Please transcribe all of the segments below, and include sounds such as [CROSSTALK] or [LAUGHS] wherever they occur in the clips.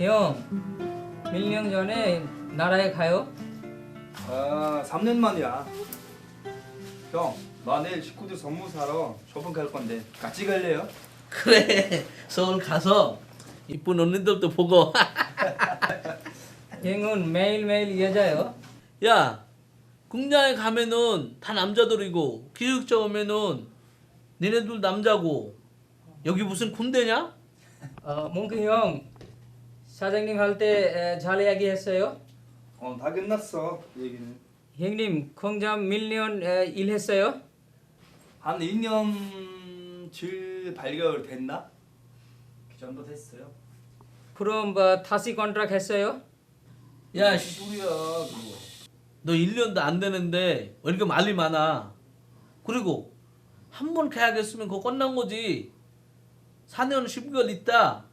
형, 몇년 전에 나라에 가요? 아 3년 만이야 형 나 내일 식구들 선물 사러 쇼핑 갈 건데 같이 갈래요? [LAUGHS] 그래 서울 가서 이쁜 언니들도 보고 [LAUGHS] 형은 매일매일 여자요? 야 공장에 가면은 다 남자들이고 기숙자 오면은 니네들 남자고 여기 무슨 군대냐? 어, 몽크 형, 사장님 할 때 잘 이야기했어요? 어 다 끝났어 얘기는 형님, 공장 밀년 에, 일했어요? 한 1년 질 발견 됐나? 그 정도 됐어요 그럼 뭐 다시 컨트랙 했어요? 야 씨, 소리야 그거 너 1년도 안 되는데 왜 이렇게 말이 많아 그리고 한 번 계약했으면 그거 끝난 거지 4년 10개월 있다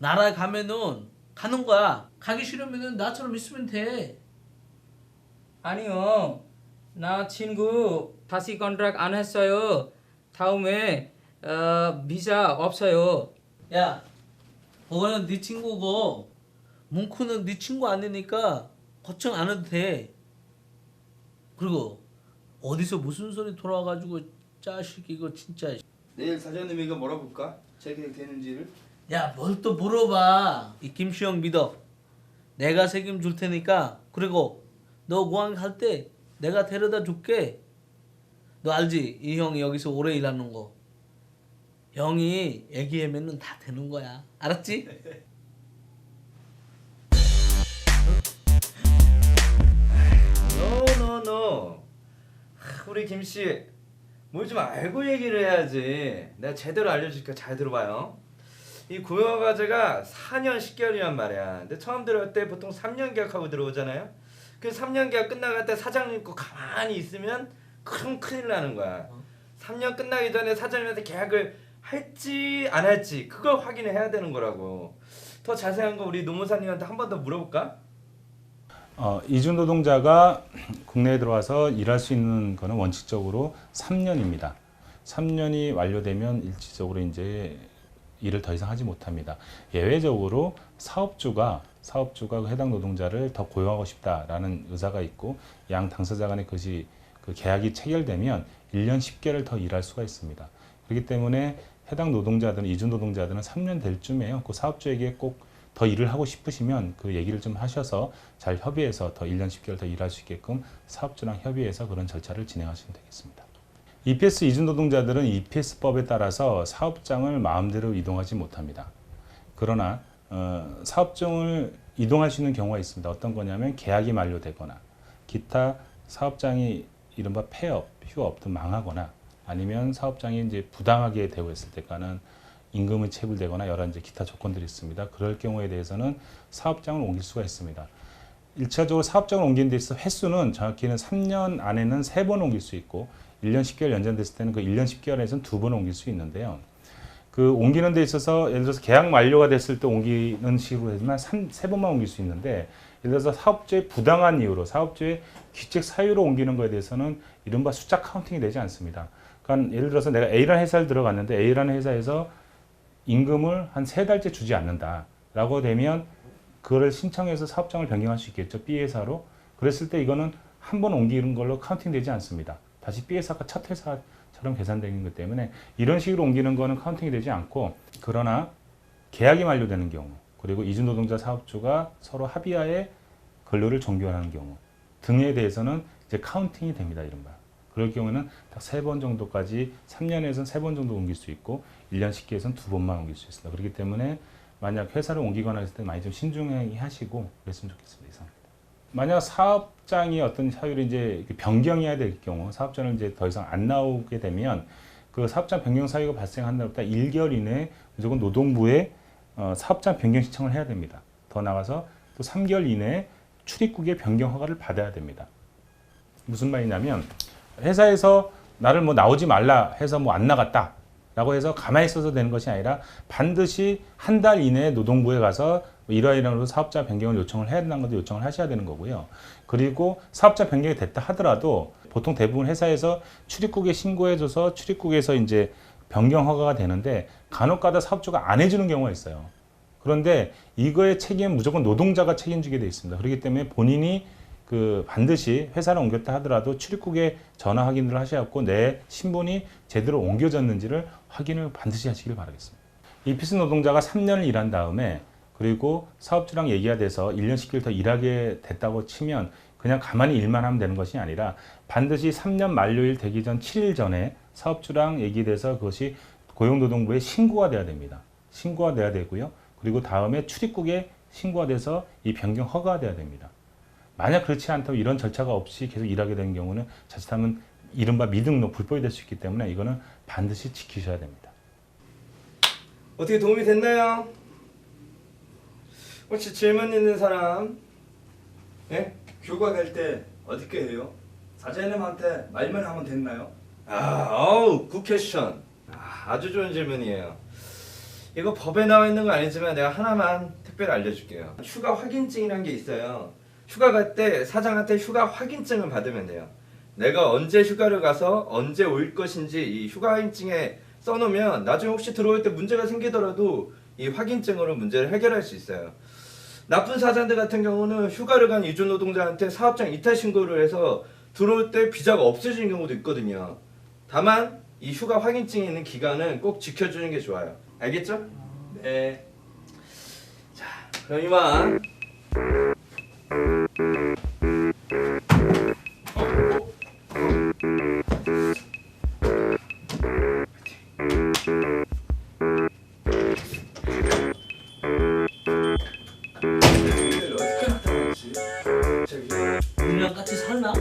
나라에 가면은 가는 거야 가기 싫으면은 나처럼 있으면 돼 아니요. 나 친구 다시 컨트랙 안 했어요. 다음에 어, 비자 없어요. 야, 그거는 네 친구고 뭉크는 네 친구 아니니까 걱정 안 해도 돼. 그리고 어디서 무슨 소리 돌아와가지고 짜식 이거 진짜. 내일 사장님이가 물어볼까? 재계획 되는지를 야, 뭘 또 물어봐. 이 김시영 믿어. 내가 책임 줄 테니까. 그리고 너 공항 갈 때 내가 데려다 줄게. 너 알지? 이 형이 여기서 오래 일하는 거. 형이 얘기하면은 다 되는 거야. 알았지? 노노노 우리 김씨 뭘 좀 알고 얘기를 해야지 내가 제대로 알려줄게요 잘 들어봐요 이 고용과제가 4년 10개월이란 말이야 근데 처음 들어올 때 보통 3년 계약하고 들어오잖아요 그 3년 계약 끝나갈 때 사장님 거 가만히 있으면 그럼 큰일 나는 거야 3년 끝나기 전에 사장님한테 계약을 할지 안 할지 그걸 확인을 해야 되는 거라고 더 자세한 거 우리 노무사님한테 한 번 더 물어볼까? 어, 이주 노동자가 국내에 들어와서 일할 수 있는 거는 원칙적으로 3년입니다. 3년이 완료되면 일시적으로 이제 일을 더 이상 하지 못합니다. 예외적으로 사업주가 사업주가 그 해당 노동자를 더 고용하고 싶다라는 의사가 있고 양 당사자 간의 그것이 그 계약이 체결되면 1년 10개월을 더 일할 수가 있습니다. 그렇기 때문에 해당 노동자들은 이주 노동자들은 3년 될 쯤에요. 그 사업주에게 꼭 더 일을 하고 싶으시면 그 얘기를 좀 하셔서 잘 협의해서 더 1년 10개월 더 일할 수 있게끔 사업주랑 협의해서 그런 절차를 진행하시면 되겠습니다. EPS 이주 노동자들은 EPS법에 따라서 사업장을 마음대로 이동하지 못합니다. 그러나 어, 사업장을 이동할 수 있는 경우가 있습니다. 어떤 거냐면 계약이 만료되거나 기타 사업장이 이른바 폐업, 휴업 등 망하거나 아니면 사업장이 이제 부당하게 있을 때가는 임금이 체불되거나 여러 이제 기타 조건들이 있습니다. 그럴 경우에 대해서는 사업장을 옮길 수가 있습니다. 일차적으로 사업장을 옮기는 데 있어 횟수는 정확히는 3년 안에는 3번 옮길 수 있고 1년 10개월 연장됐을 때는 그 1년 10개월에서는 2번 옮길 수 있는데요. 그 옮기는 데 있어서 예를 들어서 계약 만료가 됐을 때 옮기는 식으로 하지만 3, 세 번만 옮길 수 있는데 예를 들어서 사업주의 부당한 이유로 사업주의 귀책 사유로 옮기는 거에 대해서는 이른바 숫자 카운팅이 되지 않습니다. 그러니까 예를 들어서 내가 A라는 회사를 들어갔는데 A라는 회사에서 임금을 한 세 달째 주지 않는다라고 되면 그거를 신청해서 사업장을 변경할 수 있겠죠. B 회사로. 그랬을 때 이거는 한 번 옮기는 걸로 카운팅 되지 않습니다. 다시 B 회사가 첫 회사처럼 계산되는 것 때문에 이런 식으로 옮기는 거는 카운팅이 되지 않고 그러나 계약이 만료되는 경우 그리고 이주 노동자 사업주가 서로 합의하에 근로를 종교하는 경우 등에 대해서는 이제 카운팅이 됩니다. 이른바. 그럴 경우는 딱 세 번 정도까지 3년에서는 세번 정도 옮길 수 있고 1년 10개에서는 두 번만 옮길 수 있습니다. 그렇기 때문에 만약 회사를 옮기거나 했을 때 많이 좀 신중히 하시고 그랬으면 좋겠습니다. 이상입니다. 만약 사업장이 어떤 사유로 이제 변경해야 될 경우 사업장을 이제 더 이상 안 나오게 되면 그 사업장 변경 사유가 발생한 날부터 1개월 이내에 무조건 노동부에 어, 사업장 변경 신청을 해야 됩니다. 더 나가서 또 3개월 이내에 출입국의 변경 허가를 받아야 됩니다. 무슨 말이냐면 회사에서 나를 뭐 나오지 말라 해서 뭐 안 나갔다. 라고 해서 가만히 있어도 되는 것이 아니라 반드시 한 달 이내에 노동부에 가서 뭐 이러이러로 사업자 변경을 요청을 해야 된다는 것도 요청을 하셔야 되는 거고요. 그리고 사업자 변경이 됐다 하더라도 보통 대부분 회사에서 출입국에 신고해줘서 출입국에서 이제 변경 허가가 되는데 간혹가다 사업주가 안 해주는 경우가 있어요. 그런데 이거의 책임은 무조건 노동자가 책임지게 돼 있습니다. 그렇기 때문에 본인이 그 반드시 회사를 옮겼다 하더라도 출입국에 전화 확인을 하셔갖고 내 신분이 제대로 옮겨졌는지를 확인을 반드시 하시길 바라겠습니다. 이 피스 노동자가 3년을 일한 다음에 그리고 사업주랑 얘기가 돼서 1년 10개월 더 일하게 됐다고 치면 그냥 가만히 일만 하면 되는 것이 아니라 반드시 3년 만료일 되기 전 7일 전에 사업주랑 얘기돼서 그것이 고용노동부에 신고가 돼야 됩니다. 신고가 돼야 되고요. 그리고 다음에 출입국에 신고가 돼서 이 변경 허가가 돼야 됩니다. 만약 그렇지 않다면 이런 절차가 없이 계속 일하게 되는 경우는 자칫하면 이른바 미등록 불법이 될 수 있기 때문에 이거는 반드시 지키셔야 됩니다. 어떻게 도움이 됐나요? 혹시 질문 있는 사람? 예? 휴가 갈때 어떻게 해요? 사장님한테 말만 하면 됐나요? 아, 어우, 굿 퀘션. 아, 아주 좋은 질문이에요. 이거 법에 나와 있는 건 아니지만 내가 하나만 특별히 알려줄게요. 휴가 확인증이라는 게 있어요. 휴가 갈 때 사장한테 휴가 확인증을 받으면 돼요. 내가 언제 휴가를 가서 언제 올 것인지 이 휴가 확인증에 써놓으면 나중에 혹시 들어올 때 문제가 생기더라도 이 확인증으로 문제를 해결할 수 있어요. 나쁜 사장들 같은 경우는 휴가를 간 이주 노동자한테 사업장 이탈 신고를 해서 들어올 때 비자가 없어지는 경우도 있거든요. 다만 이 휴가 확인증이 있는 기간은 꼭 지켜주는 게 좋아요. 알겠죠? 네. 그럼 이만. 우리랑 같이 살나?